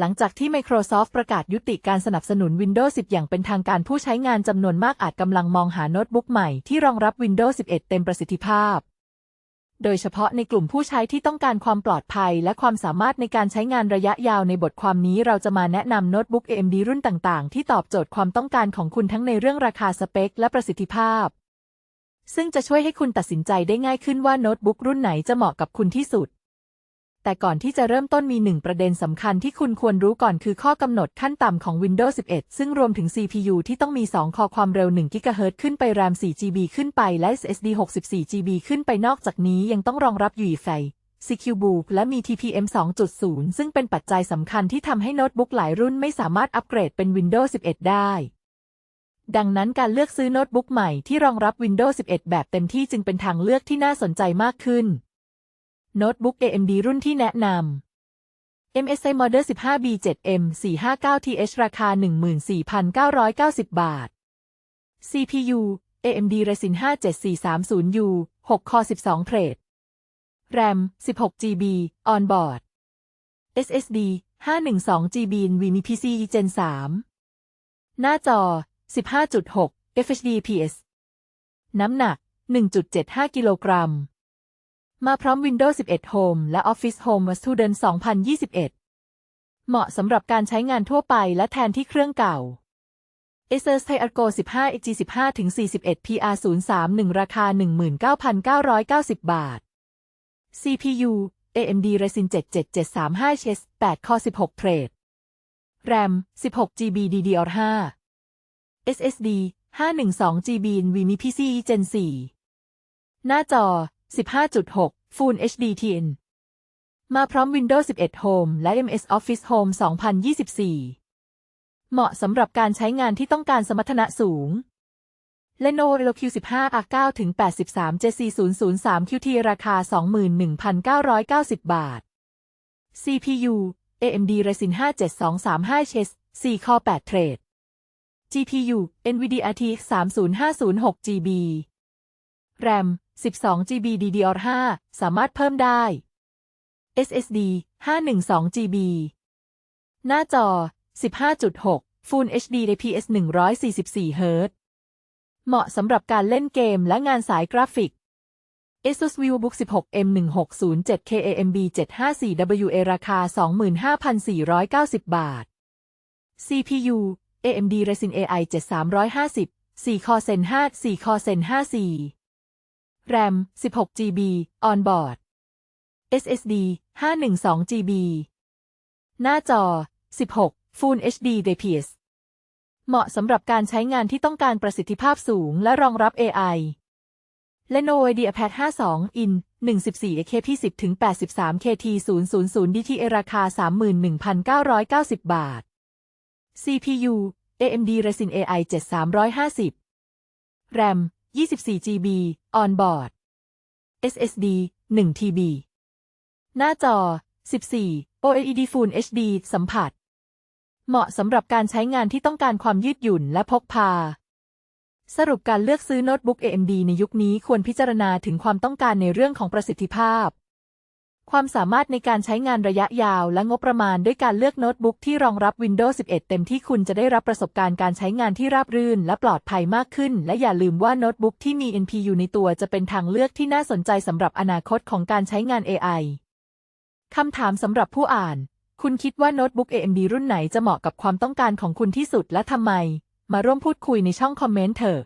หลังจากที่ Microsoft ประกาศยุติการสนับสนุน Windows 10 อย่างเป็นทางการผู้ใช้งานจำนวนมากอาจกำลังมองหาโน้ตบุ๊กใหม่ที่รองรับ Windows 11 เต็มประสิทธิภาพ โดยเฉพาะในกลุ่มผู้ใช้ที่ต้องการความปลอดภัย และความสามารถในการใช้งานระยะยาวในบทความนี้เราจะมาแนะนำโน้ตบุ๊ก AMD รุ่นต่าง ๆ ที่ตอบโจทย์ความต้องการของคุณทั้งในเรื่องราคาสเปค และประสิทธิภาพ ซึ่งจะช่วยให้คุณตัดสินใจได้ง่ายขึ้นว่าโน้ตบุ๊กรุ่นไหนจะเหมาะกับคุณที่สุด แต่ก่อนที่จะเริ่มต้นมีหนึ่งประเด็นสำคัญที่คุณควรรู้ก่อนคือข้อกำหนดขั้นต่ำของ Windows 11 ซึ่งรวมถึง CPU ที่ต้องมี 2 คอความเร็ว 1 GHz ขึ้นไป RAM 4GB ขึ้นไป และ SSD 64GB ขึ้นไปนอกจากนี้ยังต้องรองรับ UEFI CQ Boot และมี TPM 2.0 ซึ่งเป็นปัจจัยสำคัญที่ทำให้โน้ตบุ๊กหลายรุ่นไม่สามารถอัปเกรดเป็น Windows 11 ได้ดังนั้นการเลือกซื้อโน้ตบุ๊กใหม่ที่รองรับ Windows 11 แบบเต็มที่จึงเป็นทางเลือกที่น่าสนใจมากขึ้น โน้ตบุ๊ก AMD รุ่นที่แนะนำ MSI Model 15B7M 459TH ราคา 14,990 บาท CPU AMD Ryzen 5 7430U 6คอ12 เทรด RAM 16GB onboard SSD 512GB NVMe PCIe Gen 3 หน้าจอ 15.6 FHD PS น้ำหนัก 1.75 กิโลกรัม มาพร้อม Windows 11 Home และ Office Home Student 2021 เหมาะสำหรับการใช้งานทั่วไปและแทนที่เครื่องเก่า Asus Tiarco 15 G 15ถึง41 PR 031ราคา 19,990 บาท CPU AMD Ryzen 7 7735HS 8คอ16เทรด RAM 16GB DDR5 SSD 512GB NVMe PCIe Gen 4 หน้าจอ 15.6 Full HD TN มาพร้อม Windows 11 Home และ MS Office Home 2024 เหมาะสำหรับการใช้งานที่ต้องการสมรรถนะสูง Lenovo Elo Q15 R9 ถึง 83 JC003 QT ราคา 21,990 บาท CPU AMD Ryzen 5 7235 Chess 4คอ8เทรด GPU NVIDIA RTX 30506 GB RAM 12GB DDR5 สามารถเพิ่มได้ SSD 512GB หน้าจอ 15.6 Full HD IPS 144Hz เหมาะสำหรับการเล่นเกมและงานสายกราฟิก Asus VivoBook 16 M1607 KAMB 754WA ราคา 25,490 บาท CPU AMD Ryzen AI 7350 4คอ Zen 5 4คอ Zen 5 4 RAM 16GB onboard SSD 512GB หน้าจอ 16 Full HD IPS เหมาะสำหรับการใช้งานที่ต้องการประสิทธิภาพสูงและรองรับ AI Lenovo IdeaPad 52 In 114 KP 10ถึง83 KT 000 DTA ราคา 31,990 บาท CPU AMD Ryzen AI 7350 RAM 24GB onboard SSD 1TB หน้าจอ 14 OLED Full HD สัมผัส เหมาะสำหรับการใช้งานที่ต้องการความยืดหยุ่นและพกพา สรุปการเลือกซื้อโน้ตบุ๊ก AMD ในยุคนี้ควรพิจารณาถึงความต้องการในเรื่องของประสิทธิภาพ ความสามารถในการใช้งานระยะยาวและงบประมาณด้วยการเลือกโน้ตบุ๊กที่รองรับ Windows 11 เต็มที่คุณจะได้รับประสบการณ์การใช้งานที่ราบรื่นและปลอดภัยมากขึ้น และอย่าลืมว่าโน้ตบุ๊กที่มี NPU ในตัวจะเป็นทางเลือกที่น่าสนใจสำหรับอนาคตของการใช้งาน AI คำถามสำหรับผู้อ่าน คุณคิดว่าโน้ตบุ๊ก AMD รุ่นไหนจะเหมาะกับความต้องการของคุณที่สุดและทำไม มาร่วมพูดคุยในช่องคอมเมนต์เถอะ